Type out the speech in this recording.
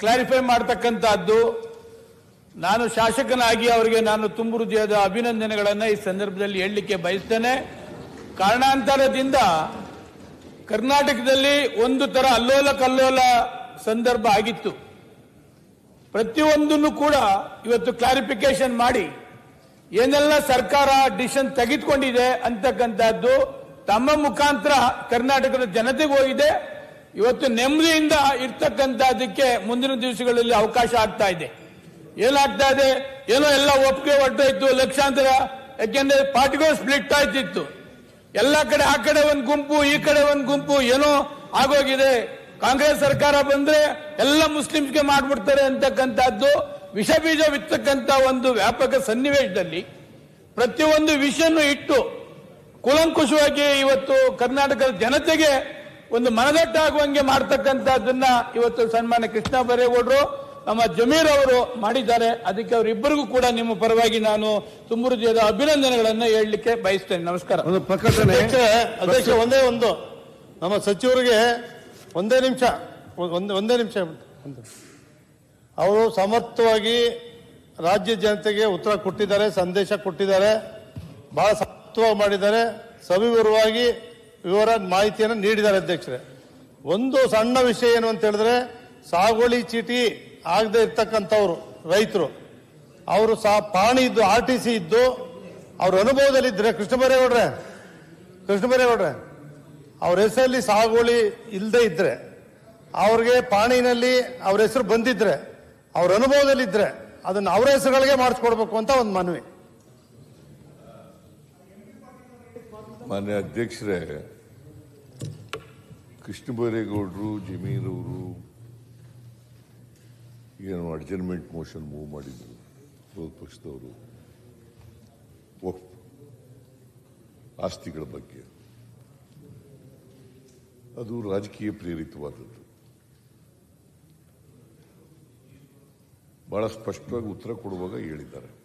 Clarify ಮಾಡ್ತಕ್ಕಂಥದ್ದು, ನಾನು ಶಾಸಕನಾಗಿ ಅವರಿಗೆ ನಾನು ತುಂಬು ಹೃದಯದ ಅಭಿನಂದನೆಗಳನ್ನು ಈ ಸಂದರ್ಭದಲ್ಲಿ ಹೇಳಲಿಕ್ಕೆ ಬಯಸ್ತೇನೆ. ಕಾರಣಾಂತರದಿಂದ ಕರ್ನಾಟಕದಲ್ಲಿ ಒಂದು ತರ ಅಲ್ಲೋಲ ಕಲ್ಲೋಲ ಸಂದರ್ಭ ಆಗಿತ್ತು. ಪ್ರತಿಯೊಂದನ್ನು ಕೂಡ ಇವತ್ತು ಕ್ಲಾರಿಫಿಕೇಶನ್ ಮಾಡಿ, ಏನೆಲ್ಲ ಸರ್ಕಾರ ಡಿಸಿಷನ್ ತೆಗೆದುಕೊಂಡಿದೆ ಅಂತಕ್ಕಂಥದ್ದು ತಮ್ಮ ಮುಖಾಂತರ ಕರ್ನಾಟಕದ ಜನತೆಗೆ ಹೋಗಿದೆ. ಇವತ್ತು ನೆಮ್ಮದಿಯಿಂದ ಇರ್ತಕ್ಕಂಥದ್ದಕ್ಕೆ ಮುಂದಿನ ದಿವಸಗಳಲ್ಲಿ ಅವಕಾಶ ಆಗ್ತಾ ಇದೆ. ಏನಾಗ್ತಾ ಇದೆ? ಏನೋ ಎಲ್ಲ ಒಪ್ಪಿಗೆ ಹೊರಟೋಯ್ತು ಲಕ್ಷಾಂತರ, ಯಾಕೆಂದ್ರೆ ಪಾರ್ಟಿಗಳು ಸ್ಪ್ಲಿಟ್ ಆಯ್ತಿತ್ತು ಎಲ್ಲ ಕಡೆ ಆ ಕಡೆ ಒಂದು ಗುಂಪು, ಈ ಕಡೆ ಒಂದು ಗುಂಪು, ಏನೋ ಆಗೋಗಿದೆ. ಕಾಂಗ್ರೆಸ್ ಸರ್ಕಾರ ಬಂದ್ರೆ ಎಲ್ಲ ಮುಸ್ಲಿಮ್ಸ್ಗೆ ಮಾಡ್ಬಿಡ್ತಾರೆ ಅಂತಕ್ಕಂಥದ್ದು ವಿಷ ಬೀಜ ಬಿತ್ತಕ್ಕಂತ ಒಂದು ವ್ಯಾಪಕ ಸನ್ನಿವೇಶದಲ್ಲಿ ಪ್ರತಿಯೊಂದು ವಿಷಯನ್ನು ಇಟ್ಟು ಕುಲಂಕುಷವಾಗಿ ಇವತ್ತು ಕರ್ನಾಟಕದ ಜನತೆಗೆ ಒಂದು ಮನದಟ್ಟಾಗುವಂಗೆ ಮಾಡ್ತಕ್ಕಂಥದ್ದನ್ನ ಇವತ್ತು ಸನ್ಮಾನ್ಯ ಕೃಷ್ಣ ಬರೇಗೌಡರು ನಮ್ಮ ಜಮೀರ್ ಅವರು ಮಾಡಿದ್ದಾರೆ. ಅದಕ್ಕೆ ಅವರಿಬ್ಬರಿಗೂ ಕೂಡ ನಿಮ್ಮ ಪರವಾಗಿ ನಾನು ತುಂಬ ಹೃದಯದ ಅಭಿನಂದನೆಗಳನ್ನು ಹೇಳಲಿಕ್ಕೆ ಬಯಸ್ತೇನೆ. ನಮಸ್ಕಾರ. ಒಂದು ಪ್ರಕಟಣೆ. ಅಧ್ಯಕ್ಷ ಒಂದೇ ಒಂದು. ನಮ್ಮ ಸಚಿವರಿಗೆ ಒಂದೇ ನಿಮಿಷ ಒಂದೇ ಒಂದೇ ನಿಮಿಷ. ಒಂದು ಅವರು ಸಮರ್ಥವಾಗಿ ರಾಜ್ಯ ಜನತೆಗೆ ಉತ್ತರ ಕೊಟ್ಟಿದ್ದಾರೆ ಸಂದೇಶ ಕೊಟ್ಟಿದ್ದಾರೆ. ಬಹಳ ಸಮರ್ಥವಾಗಿ ಮಾಡಿದ್ದಾರೆ. ಸವಿವರವಾಗಿ ವಿವರ ಮಾಹಿತಿಯನ್ನು ನೀಡಿದ್ದಾರೆ ಅಧ್ಯಕ್ಷರೇ. ಒಂದು ಸಣ್ಣ ವಿಷಯ ಏನು ಅಂತ ಹೇಳಿದ್ರೆ, ಸಾಗುವಳಿ ಚೀಟಿ ಆಗದೆ ಇರ್ತಕ್ಕಂಥವ್ರು, ರೈತರು. ಅವರು ಸಹ ಪಾಣಿ ಇದ್ದು, ಆರ್ ಟಿ ಸಿ ಇದ್ದು, ಅವ್ರ ಅನುಭವದಲ್ಲಿದ್ದರೆ ಕೃಷ್ಣ ಬೈರೇಗೌಡ್ರೆ ಕೃಷ್ಣ ಬೈರೇಗೌಡ್ರೆ, ಅವ್ರ ಹೆಸರಲ್ಲಿ ಸಾಗುವಳಿ ಇಲ್ಲದೆ ಇದ್ರೆ, ಅವ್ರಿಗೆ ಪಾಣಿನಲ್ಲಿ ಅವ್ರ ಹೆಸರು ಬಂದಿದ್ರೆ, ಅವ್ರ ಅನುಭವದಲ್ಲಿದ್ರೆ ಅದನ್ನ ಅವರ ಹೆಸರುಗಳಿಗೆ ಮಾಡಿಸ್ಕೊಡ್ಬೇಕು ಅಂತ ಒಂದು ಮನವಿ. ಮಾನ್ಯ ಅಧ್ಯಕ್ಷರೇ ಕೃಷ್ಣ ಬೈರೇಗೌಡರು ಜಮೀರವರು ಏನು ಅಡ್ಜರ್ಮೆಂಟ್ ಮೋಷನ್ ಮೂವ್ ಮಾಡಿದ್ರು, ವಿರೋಧ ಪಕ್ಷದವರು ಆಸ್ತಿಗಳ ಬಗ್ಗೆ. ಅದು ರಾಜಕೀಯ ಪ್ರೇರಿತವಾದದ್ದು. ಬಹಳ ಸ್ಪಷ್ಟವಾಗಿ ಉತ್ತರ ಕೊಡುವಾಗ ಹೇಳಿದ್ದಾರೆ.